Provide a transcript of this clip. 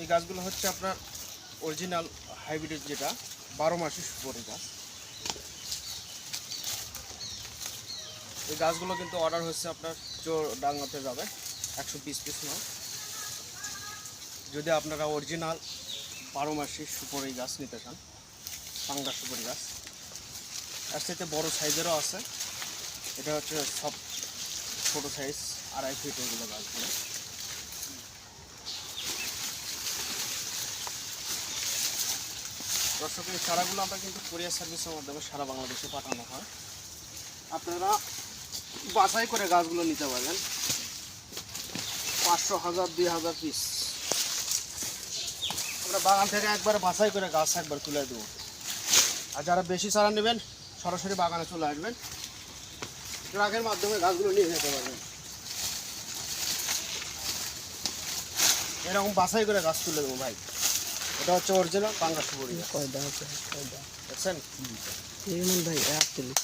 এই গাছগুলো হচ্ছে আপনার অরিজিনাল হাইব্রিড যেটা, বারো মাসি সুপরি গাছ। এই গাছগুলো কিন্তু অর্ডার হচ্ছে আপনার চোর ডাঙ্গাতে যাবে, একশো বিশ পিস পিস মাল যদি আপনারা অরিজিনাল বারো মাসি সুপরি গাছ নিতে চান, পাঙ্গা সুপরি গাছ। এর সাথে বড়ো সাইজেরও আছে। এটা হচ্ছে সব ছোটো সাইজ আড়াই ফিট এগুলো গাছগুলো। দর্শক, এই চারাগুলো আমরা কিন্তু কোরিয়ার সার্ভিসের মাধ্যমে সারা বাংলাদেশে পাঠানো হয়। আপনারা বাছাই করে গাছগুলো নিতে পারবেন পাঁচশো হাজার, দুই হাজার পিস আমরা বাগান থেকে একবার বাছাই করে গাছ একবার তুলে দেবো। আর যারা বেশি চারা নেবেন, সরাসরি বাগানে চলে আসবেন। ট্রাকের মাধ্যমে গাছগুলো নিয়ে যেতে পারবেন। এরকম বাছাই করে গাছ তুলে দেবো ভাই। এটা হচ্ছে অরিজিনাল পাঙ্গাস সুপুরি কয়দা আছে? কয়দা? দেখছেন? এই মন ভাই এক চল্লিশ